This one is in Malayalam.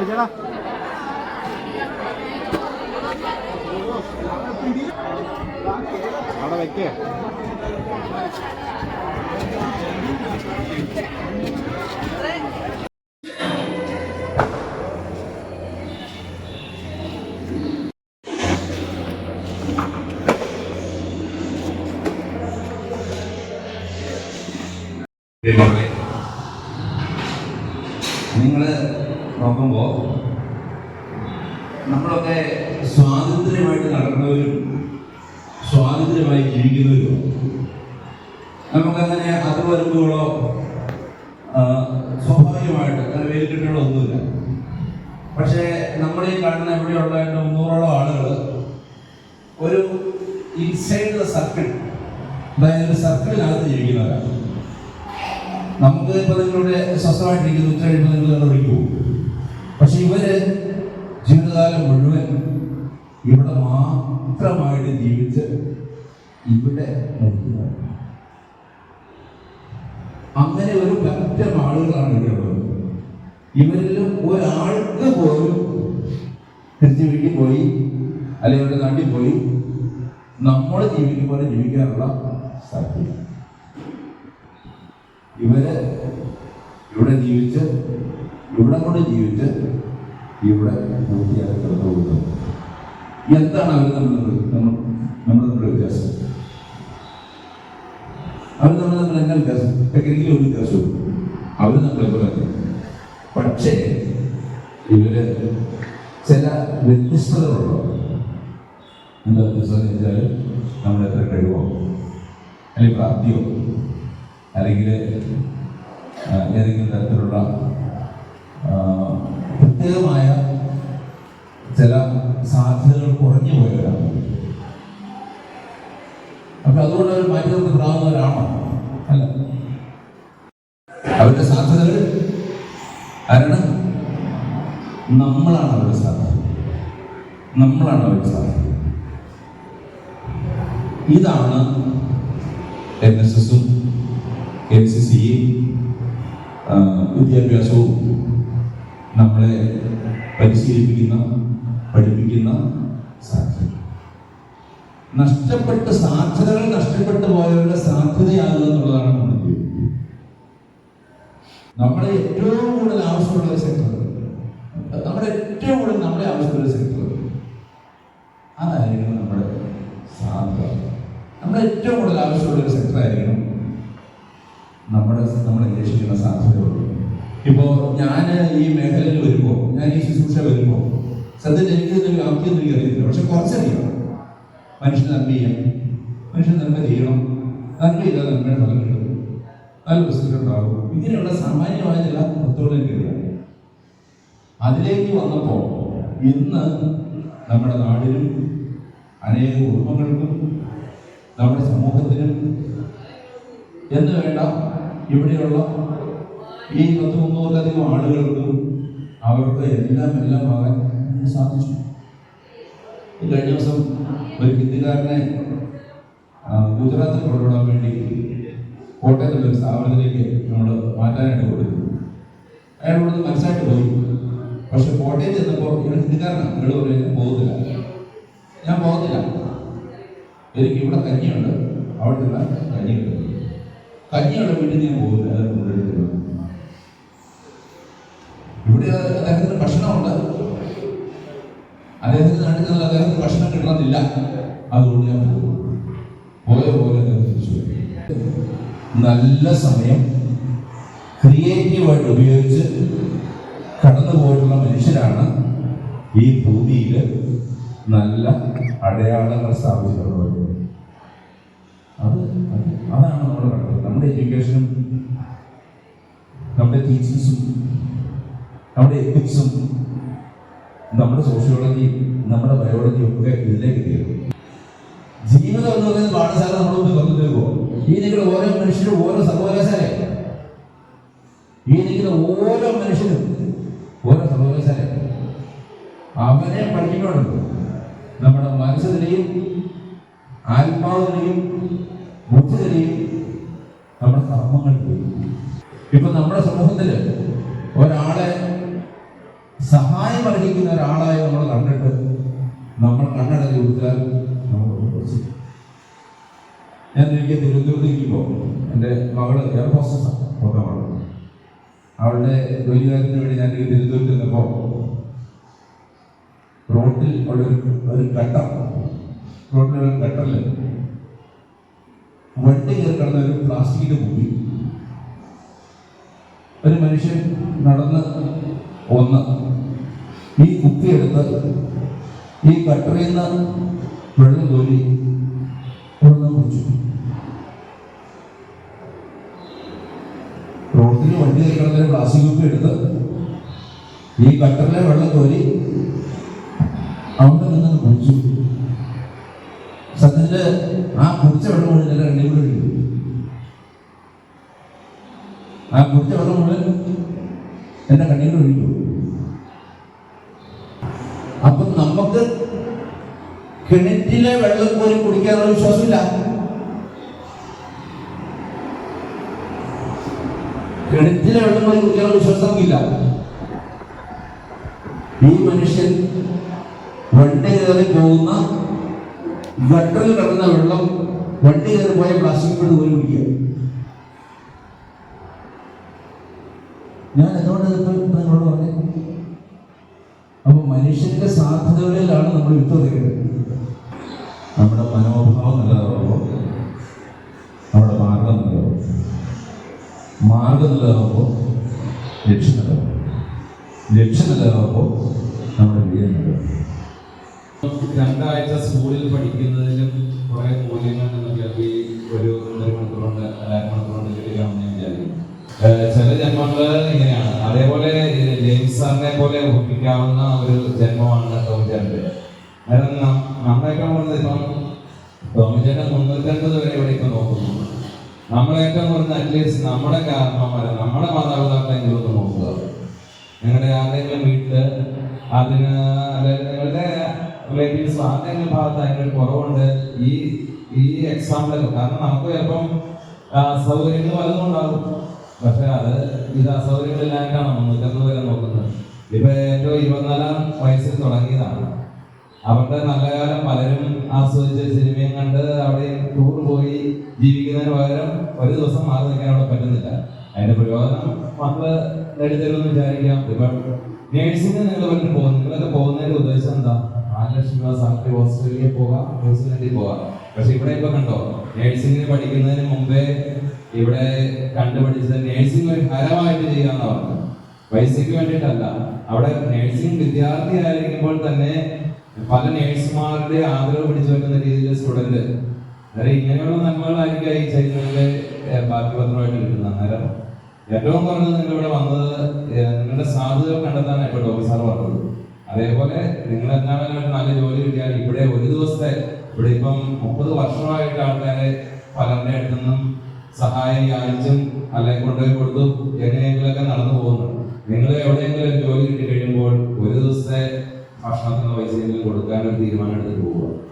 പിടിച്ചടാ അവിടെ വെക്കേ. നിങ്ങൾ നോക്കുമ്പോൾ നമ്മളൊക്കെ സ്വാതന്ത്ര്യമായിട്ട് നടക്കുന്നവരും സ്വാതന്ത്ര്യമായി ജീവിക്കുന്നവരും നമുക്കങ്ങനെ അത് വരുമ്പോഴോ സ്വാഭാവികമായിട്ട് അങ്ങനെ വേലിക്കെട്ടുകളോ ഒന്നുമില്ല. പക്ഷേ നമ്മുടെ ഈ കാണുന്ന എവിടെയുള്ള മുന്നൂറോളം ആളുകൾ ഒരു ഇൻസൈഡ് ദ സർക്കിൾ അതായത് ഒരു സർക്കിളിനകത്ത് ജീവിക്കുന്നവരാണ്. നമുക്ക് ഇപ്പൊ നിങ്ങളുടെ സ്വസ്ഥമായിട്ടിരിക്കുന്നു ഉച്ച കഴിയുമ്പോൾ നിങ്ങൾ പോകും പക്ഷെ ഇവർ ജീവിതകാലം മുഴുവൻ ഇവിടെ മാത്രമായിട്ട് ജീവിച്ച് ഇവിടെ. അങ്ങനെ ഒരു പറ്റം ആളുകളാണ് ഇവിടെ ഉള്ളത് ഇവരിൽ ഒരാൾക്ക് പോലും തിരിച്ചു വീട്ടിൽ പോയി അല്ലെങ്കിൽ അവരുടെ നാട്ടിൽ പോയി നമ്മൾ ജീവിക്കും പോലെ ജീവിക്കാനുള്ള സാധ്യത ഇവർ ഇവിടെ ജീവിച്ച് ഇവിടെ കൂടെ ജീവിച്ച് ഇവിടെ പോകുന്നത് എന്താണ് അവർ നമ്മൾ നമ്മൾ വ്യത്യാസം? അവർ നമ്മൾ തമ്മിൽ എന്താ വ്യത്യാസം? ടെക്നിക്കലി ഒരു വ്യത്യാസവും അവർ നമ്മളെ പോലെ പക്ഷേ ഇവർ ചില വ്യത്യസ്തതകളുള്ള എന്താ വ്യത്യസ്തത എന്ന് വെച്ചാൽ നമ്മൾ എത്ര കഴിവോ? അല്ലെങ്കിൽ പ്രാപ്തിയോ? അല്ലെങ്കിൽ ഏതെങ്കിലും തരത്തിലുള്ള പ്രത്യേകമായ ചില സാധ്യതകൾ കുറഞ്ഞു പോയവരാണ്. അപ്പൊ അതുകൊണ്ട് അവർ മാറ്റി നിർത്തപ്പെടാവുന്നവരാണോ അല്ല. അവരുടെ സാധ്യതകൾ ആരാണ്? നമ്മളാണ് അവരുടെ സാധ്യത. നമ്മളാണ് അവരുടെ സാധ്യത. ഇതാണ് എൻ എസ് എസും എൻ സി സിയും വിദ്യാഭ്യാസവും നമ്മളെ പരിശീലിപ്പിക്കുന്ന പഠിപ്പിക്കുന്ന സാധ്യത. നഷ്ടപ്പെട്ട സാധ്യതകൾ നഷ്ടപ്പെട്ടു പോയവരുടെ സാധ്യതയാകുക എന്നുള്ളതാണ് നമ്മുടെ നമ്മളെ ഏറ്റവും കൂടുതൽ ആവശ്യമുള്ള സെക്ടർ നമ്മുടെ ഏറ്റവും കൂടുതൽ നമ്മളെ ആവശ്യമുള്ള സെക്ടർ അതായിരിക്കണം നമ്മുടെ സാധ്യത. നമ്മുടെ ഏറ്റവും കൂടുതൽ ആവശ്യമുള്ള ഒരു സെക്ടർ ആയിരിക്കണം നമ്മുടെ നമ്മൾ അന്വേഷിക്കുന്ന സാധ്യതകൾ. ഇപ്പോൾ ഞാൻ ഈ മേഖലയിൽ വരുമ്പോൾ ഞാൻ ഈ ശുശ്രൂഷ വരുമ്പോൾ സത്യത്തിൽ എനിക്ക് വ്യാപ്തി വ്യാപ്തിയൊന്നും എനിക്ക് അറിയത്തില്ല. പക്ഷെ കുറച്ചറിയാം മനുഷ്യൻ നന്മ ചെയ്യാം മനുഷ്യൻ നന്മ ചെയ്യണം. നന്മ ചെയ്താൽ നന്മയുടെ ഫലം കിട്ടും. നല്ല പ്രശ്നങ്ങൾ ഉണ്ടാകും. ഇങ്ങനെയുള്ള സാമാന്യമായ ചില തത്വങ്ങൾ എനിക്കറിയാം അതിലേക്ക് വന്നപ്പോൾ ഇന്ന് നമ്മുടെ നാടിനും അനേക കുടുംബങ്ങൾക്കും നമ്മുടെ സമൂഹത്തിനും എന്ന് വേണ്ട ഇവിടെയുള്ള ഈ പത്ത് മുന്നൂറിലധികം ആളുകൾക്കും അവർക്ക് എല്ലാം എല്ലാം ആകാൻ സാധിച്ചു. കഴിഞ്ഞ ദിവസം ഒരു ഹിന്ദിക്കാരനെ ഗുജറാത്തിൽ കൊണ്ടുവിടാൻ വേണ്ടി കോട്ടയത്തുള്ള ഒരു സ്ഥാപനത്തിലേക്ക് നമ്മൾ മാറ്റാനായിട്ട് കൊടുത്തു അയാൾ ഇവിടുന്ന് മനസ്സായിട്ട് പോയി. പക്ഷെ കോട്ടയം ചെന്നപ്പോൾ ഇയാൾ ഹിന്ദിക്കാരനാണ്. നിങ്ങൾ പറയും ഞാൻ പോകുന്നില്ല ഞാൻ പോകത്തില്ല. എനിക്ക് ഇവിടെ കഞ്ഞിയുണ്ട്. അവിടെ നിന്ന് കഞ്ഞി കിട്ടും കഞ്ഞിയുള്ള വീട്ടിൽ ഞാൻ പോകുന്നില്ല അത് കൊണ്ടെടുത്തില്ല അദ്ദേഹത്തിന് ഭക്ഷണമുണ്ട്. അദ്ദേഹത്തിന് നാട്ടിൽ ചെന്നാൽ അദ്ദേഹത്തിന് ഭക്ഷണം കിട്ടണമെന്നില്ല. അതുകൊണ്ട് ഞാൻ പോയ പോലെ നല്ല സമയം ക്രിയേറ്റീവായിട്ട് ഉപയോഗിച്ച് കടന്നു പോയിട്ടുള്ള മനുഷ്യരാണ് ഈ ഭൂമിയിൽ നല്ല അടയാളങ്ങൾ സ്ഥാപിച്ചിട്ടുള്ളത്. അത് അത് അതാണ് നമ്മുടെ നമ്മുടെ എഡ്യൂക്കേഷനും നമ്മുടെ ടീച്ചിങ്സും നമ്മുടെ എത്തിക്സും നമ്മുടെ സോഷ്യോളജി നമ്മുടെ ബയോളജി ഒക്കെ ഇതിലേക്ക് കയറും. ജീവിതം എന്ന് പറയുന്നത് പാഠശാല നമ്മളൊന്ന് തീർക്കുമോ ഈ നിൽക്കുന്ന ഓരോ മനുഷ്യരും ഓരോ സർവകലാശാല ഈ നിൽക്കുന്ന ഓരോ മനുഷ്യരും ഓരോ സർവകലാശാല അവനെ പഠിക്കുന്നുണ്ട് നമ്മുടെ മനസ്സിനെയും ആത്മാവിനെയും ബുദ്ധിയിലെയും നമ്മുടെ കർമ്മങ്ങൾ ഇപ്പൊ നമ്മുടെ സമൂഹത്തിൽ ഒരാളെ സഹായം അർഹിക്കുന്ന ഒരാളായി നമ്മൾ കണ്ടിട്ട് നമ്മൾ കണ്ണടഞ്ഞ് കൊടുത്താൽ ഞാൻ എനിക്ക് തിരുവനന്തപുരത്തേക്ക് പോകും എന്റെ മകൾ എയർ ഹോസ്റ്റസാണ് ഒക്കെ മകൾ അവളുടെ ജോലിക്കാരത്തിന് വേണ്ടി ഞാൻ എനിക്ക് തിരുവനന്തപുരത്ത് നിന്നപ്പോൾ റോട്ടിൽ അവിടെ ഒരു ഗട്ടർ റോട്ടിലൊരു ഗട്ടറിൽ വണ്ടി കയറി ഒരു പ്ലാസ്റ്റിക്കിന്റെ കുപ്പി. ഒരു മനുഷ്യൻ നടന്ന് ഒന്ന് ഈ കുപ്പി എടുത്ത് ഈ കട്ടറിൽ നിന്ന് വെള്ളം കോരി വെള്ളം കുടിച്ചു. റോഡിൽ വണ്ടി കിടക്കുന്ന പ്ലാസ്റ്റിക് കുപ്പി എടുത്ത് ഈ കട്ടറിലെ വെള്ളം കോരി അവിടെ നിന്ന് കുടിച്ചു. സത്യത്തിൽ ആ കുടിച്ച വെള്ളം മുഴുവൻ എന്റെ കണ്ണിൽ കൂടെ ഒഴുകി. ആ കുടിച്ച വെള്ളം മുഴുവൻ എന്റെ കണ്ണീർ ഒഴിക്കും അപ്പൊ നമുക്ക് കിണറ്റിലെ വെള്ളം പോലും കുടിക്കാനുള്ള വിശ്വാസമില്ല. കിണറ്റിലെ വെള്ളം പോലും കുടിക്കാനുള്ള വിശ്വാസം നമുക്കില്ല ഈ മനുഷ്യൻ വണ്ടി കയറി പോകുന്ന ഗട്ടറിൽ കിടന്ന വെള്ളം വണ്ടി കയറി പോയ പ്ലാസ്റ്റിക് കൊണ്ട് പോലും കുടിക്കുക. ഞാൻ എന്തുകൊണ്ട് അപ്പൊ മനുഷ്യന്റെ സാധ്യതകളിലാണ് നമ്മൾ വിത്തുറിയുന്നത് നമ്മുടെ മനോഭാവം നല്ലതാകുമ്പോൾ നമ്മുടെ മാർഗം നല്ലതാകും മാർഗം നല്ലതാകുമ്പോൾ ലക്ഷ്യം നല്ലതാകും ലക്ഷ്യം നല്ലതാകുമ്പോൾ നമ്മുടെ വീട് നല്ലതാകും രണ്ടാഴ്ച സ്കൂളിൽ പഠിക്കുന്നതിലും കുറേ മൂല്യങ്ങൾ നമുക്ക് ഒരു ഒന്നര മണിക്കൂറുണ്ട് അര മണിക്കൂറുണ്ട് കൊണ്ട് കിട്ടുകയാണെന്ന് ഞാൻ വിചാരിക്കുന്നു. ചില ജന്മങ്ങൾ ഇങ്ങനെയാണ്. അതേപോലെ ജെയിംസ് സാറിനെ പോലെ ഒപ്പിക്കാവുന്ന ഒരു ജന്മമാണ് ടോമിച്ചാന്റെ കാരണം നം- നമ്മളേക്കാൾ കൂടുതൽ ഇപ്പം ടോമിച്ചാന്റെ മുന്നൂറ്റൻപത് വരെ ഇവിടെ ഇപ്പം നോക്കുന്നു. നമ്മളേറ്റവും കുറഞ്ഞ അറ്റ്ലീസ്റ്റ് നമ്മുടെ കാരണവന്മാരെ നമ്മുടെ മാതാപിതാക്കളെങ്കിലും ഒന്ന് നോക്കുക. നിങ്ങളുടെ ആരുടെയെങ്കിലും വീട്ടിൽ അതിന് അതായത് നിങ്ങളുടെ റിലേറ്റീവ്സ് ആരുടെയെങ്കിലും ഭാഗത്ത് അതിനൊരു കുറവുണ്ട് ഈ ഈ എക്സാമ്പിളൊക്കെ കാരണം നമുക്ക് ചിലപ്പം സൗകര്യങ്ങൾ പലതും പക്ഷെ അത് ഇത് അസൗകര്യങ്ങളില്ലായിട്ടാണ് മുന്നൂറ്റമ്പത് വരെ നോക്കുന്നത്. ഇപ്പൊ ഏറ്റവും ഇരുപത്തിനാലാം വയസ്സിൽ തുടങ്ങിയതാണ്. അവരുടെ നല്ല കാലം പലരും ആസ്വദിച്ച സിനിമയും കണ്ട് അവിടെ ടൂർ പോയി ജീവിക്കുന്നതിന് പകരം ഒരു ദിവസം മാറി നിൽക്കാൻ അവിടെ പറ്റുന്നില്ല. അതിന്റെ പ്രയോജനം മക്കൾ നേടിത്തരുമെന്ന് വിചാരിക്കാം. ഇപ്പം നേഴ്സിംഗ് നിങ്ങൾ പലരും പോകും. നിങ്ങളൊക്കെ പോകുന്നതിന്റെ ഉദ്ദേശം എന്താ? നാല് ലക്ഷം രൂപ സാലറി ഓസ്ട്രേലിയ പോകാം ന്യൂസിലൻഡിൽ പോകാം. പക്ഷെ ഇവിടെ ഇപ്പൊ കണ്ടോ നേഴ്സിംഗിന് പഠിക്കുന്നതിന് മുമ്പേ ഇവിടെ കണ്ടുപിടിച്ചത് നേഴ്സിംഗ് ഒരു ഹരമായിട്ട് ചെയ്യാന്ന് പറഞ്ഞു പൈസയ്ക്ക് വേണ്ടിയിട്ടല്ല. അവിടെ നേഴ്സിംഗ് വിദ്യാർത്ഥി ആയിരിക്കുമ്പോൾ തന്നെ പല നേഴ്സുമാരുടെ ആഗ്രഹം പിടിച്ചു വെക്കുന്ന രീതിയിൽ സ്റ്റുഡന്റ് അന്നേരം ഇങ്ങനെയുള്ള നന്മകളായിരിക്കും ഈ ചൈനയിലെ ബാക്കി പത്രമായിട്ട് കിട്ടുന്നത്. അന്നേരം ഏറ്റവും കുറഞ്ഞത് നിങ്ങൾ ഇവിടെ വന്നത് നിങ്ങളുടെ സാധ്യതകൾ കണ്ടെത്താനാണ് ഇപ്പോൾ ഡോക്ടർ സാർ പറഞ്ഞത്. അതേപോലെ നിങ്ങൾ എന്താണെങ്കിലും നല്ല ജോലി കിട്ടിയാൽ ഇവിടെ ഒരു ദിവസത്തെ ഇവിടെ ഇപ്പം മുപ്പത് വർഷമായിട്ട് ആൾക്കാരെ പലരുടെ അടുത്തുനിന്നും സഹായം യാചിച്ചും അല്ലെങ്കിൽ കൊണ്ടുപോയി കൊടുത്തും എങ്ങനെയെങ്കിലൊക്കെ നടന്നു പോകുന്നു പൈസയെങ്കിലും കൊടുക്കാനൊരു തീരുമാനം എടുത്തിട്ട് പോവുക.